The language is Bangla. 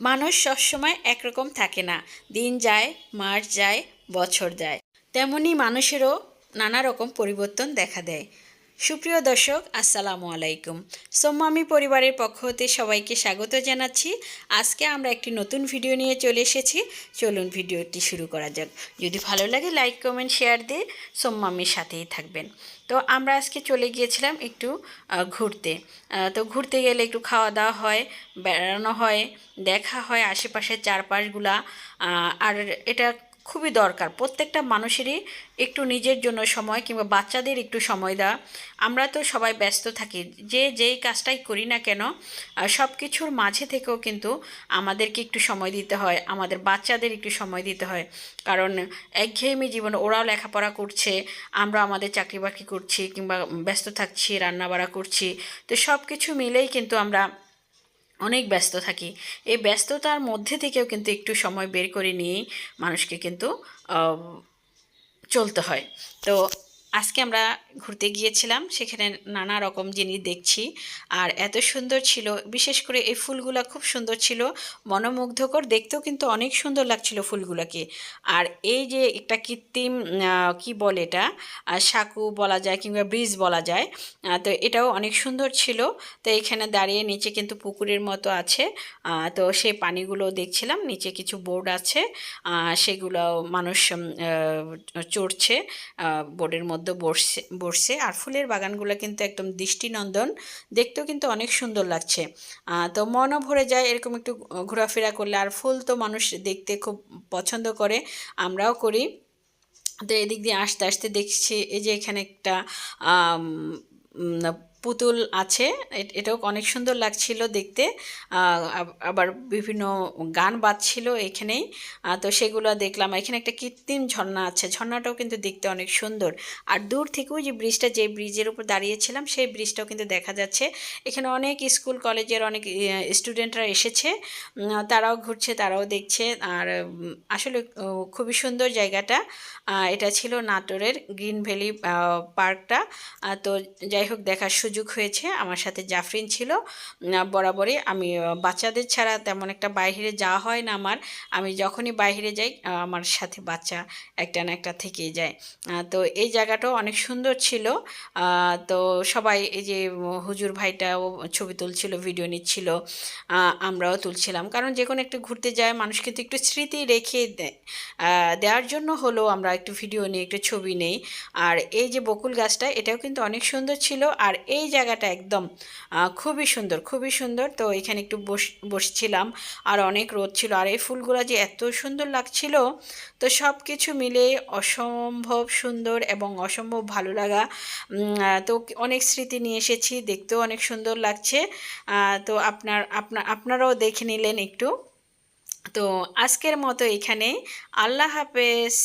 মানুষ সবসময় একরকম থাকে না। দিন যায়, মাস যায়, বছর যায়। তেমনি মানুষেরও নানা রকম পরিবর্তন দেখা দেয়। সুপ্রিয় দর্শক, আসসালামু আলাইকুম। সোম্মামি পরিবারের পক্ষ হতে সবাইকে স্বাগত জানাচ্ছি। আজকে আমরা একটি নতুন ভিডিও নিয়ে চলে এসেছি। চলুন ভিডিওটি শুরু করা যাক। যদি ভালো লাগে, লাইক, কমেন্ট, শেয়ার দিয়ে সোম্মামির সাথেই থাকবেন। তো আমরা আজকে চলে গিয়েছিলাম একটু ঘুরতে। তো ঘুরতে গেলে একটু খাওয়া দাওয়া হয়, বেড়ানো হয়, দেখা হয়, আশেপাশের চারপাশগুলা। আর এটা খুবই দরকার। প্রত্যেকটা মানুষেরই একটু নিজের জন্য সময় কিংবা বাচ্চাদের একটু সময় দেওয়া। আমরা তো সবাই ব্যস্ত থাকি। যে যেই কাজটাই করি না কেন সব কিছুর মাঝে থেকেও কিন্তু আমাদেরকে একটু সময় দিতে হয়, আমাদের বাচ্চাদের একটু সময় দিতে হয়। কারণ একঘেয়েমি জীবন ওরাও লেখাপড়া করছে, আমরা আমাদের চাকরি বাকরি করছি কিংবা ব্যস্ত থাকছি, রান্নাবাড়া করছি। তো সব কিছু মিলেই কিন্তু আমরা অনেক ব্যস্ত থাকি। এই ব্যস্ততার মধ্যে থেকেও কিন্তু একটু সময় বের করে নিয়েই মানুষকে কিন্তু চলতে হয়। তো আজকে আমরা ঘুরতে গিয়েছিলাম, সেখানে নানা রকম জিনিস দেখছি। আর এত সুন্দর ছিল, বিশেষ করে এই ফুলগুলো খুব সুন্দর ছিল। মনোমুগ্ধকর, দেখতেও কিন্তু অনেক সুন্দর লাগছিল ফুলগুলোকে। আর এই যে একটা কৃত্রিম কি বলে এটা? সাঁকু বলা যায় কিংবা ব্রিজ বলা যায় তো এটাও অনেক সুন্দর ছিল। তো এখানে দাঁড়িয়ে নিচে কিন্তু পুকুরের মতো আছে। তো সেই পানিগুলো দেখছিলাম, নিচে কিছু বোর্ড আছে। সেগুলো মানুষ চড়ছে বোর্ডের মধ্যে। বসছে বসছে আর ফুলের বাগানগুলো কিন্তু একদম দৃষ্টিনন্দন। দেখতেও কিন্তু অনেক সুন্দর লাগছে। তো মনও ভরে যায় এরকম একটু ঘোরাফেরা করলে। আর ফুল তো মানুষ দেখতে খুব পছন্দ করে, আমরাও করি। তো এদিক দিয়ে আসতে আসতে দেখছি এই যে এখানে একটা পুতুল আছে। এটাও অনেক সুন্দর লাগছিল দেখতে। আবার বিভিন্ন গান বাজছিল এখানেই। তো সেগুলো দেখলাম। এখানে একটা কৃত্রিম ঝর্ণা আছে। ঝর্ণাটাও কিন্তু দেখতে অনেক সুন্দর। আর দূর থেকেও যে ব্রিজটা, যে ব্রিজের উপর দাঁড়িয়েছিলাম, সেই ব্রিজটাও কিন্তু দেখা যাচ্ছে। এখানে অনেক স্কুল, কলেজের অনেক স্টুডেন্টরা এসেছে। তারাও ঘুরছে, তারাও দেখছে। আর আসলে খুবই সুন্দর জায়গাটা। এটা ছিল নাটোরের গ্রিন ভ্যালি পার্কটা। তো যাই হোক, দেখার সুযোগ হয়েছে। আমার সাথে জাফরিন ছিল। বরাবরই আমি বাচ্চাদের ছাড়া তেমন একটা বাইরে যাওয়া হয় না আমার। আমি যখনই বাইরে যাই আমার সাথে বাচ্চা একটা না একটা থেকেই যায়। তো এই জায়গাটাও অনেক সুন্দর ছিল। তো সবাই এই যে হুজুর ভাইটাও ছবি তুলছিল, ভিডিও নিচ্ছিল আমরাও তুলছিলাম। কারণ যে কোনো একটু ঘুরতে যায় মানুষ কিন্তু একটু স্মৃতি রেখে দেওয়ার জন্য হলো আমরা একটু ভিডিও নিই একটু ছবি নেই। আর এই যে বকুল গাছটা, এটাও কিন্তু অনেক সুন্দর ছিল। আর এই জায়গাটা একদম খুবই সুন্দর খুবই সুন্দর। তো এখানে একটু বস, বসছিলাম, আর অনেক রোদ ছিল। আর এই ফুলগুলো যে এত সুন্দর লাগছিল, তো সব কিছু মিলে অসম্ভব সুন্দর এবং অসম্ভব ভালো লাগা। তো অনেক স্মৃতি নিয়ে এসেছি, দেখতেও অনেক সুন্দর লাগছে। তো আপনার আপনার আপনারাও দেখে নিলেন একটু। তো আজকের মতো এখানে। আল্লাহ হাফেজ।